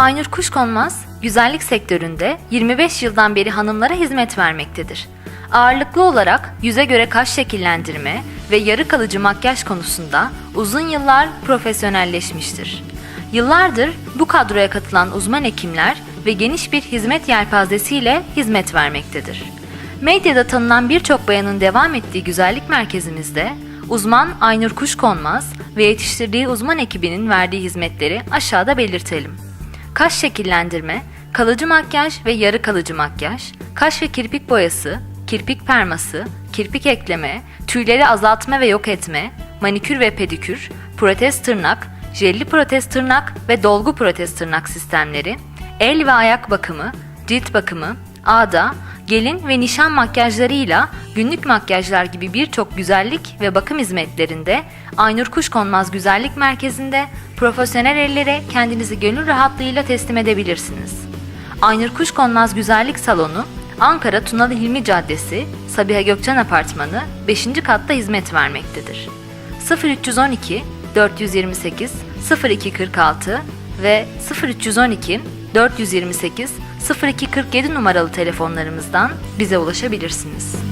Aynur Kuşkonmaz, güzellik sektöründe 25 yıldan beri hanımlara hizmet vermektedir. Ağırlıklı olarak yüze göre kaş şekillendirme ve yarı kalıcı makyaj konusunda uzun yıllar profesyonelleşmiştir. Yıllardır bu kadroya katılan uzman hekimler ve geniş bir hizmet yelpazesiyle hizmet vermektedir. Medyada tanınan birçok bayanın devam ettiği güzellik merkezimizde uzman Aynur Kuşkonmaz ve yetiştirdiği uzman ekibinin verdiği hizmetleri aşağıda belirtelim. Kaş şekillendirme, kalıcı makyaj ve yarı kalıcı makyaj, kaş ve kirpik boyası, kirpik perması, kirpik ekleme, tüyleri azaltma ve yok etme, manikür ve pedikür, protez tırnak, jelli protez tırnak ve dolgu protez tırnak sistemleri, el ve ayak bakımı, cilt bakımı, ağda, gelin ve nişan makyajlarıyla günlük makyajlar gibi birçok güzellik ve bakım hizmetlerinde Aynur Kuşkonmaz Güzellik Merkezi'nde profesyonel ellere kendinizi gönül rahatlığıyla teslim edebilirsiniz. Aynur Kuşkonmaz Güzellik Salonu Ankara Tunalı Hilmi Caddesi, Sabiha Gökçen Apartmanı 5. katta hizmet vermektedir. 0312 428 0246 ve 0312 428 0247 numaralı telefonlarımızdan bize ulaşabilirsiniz.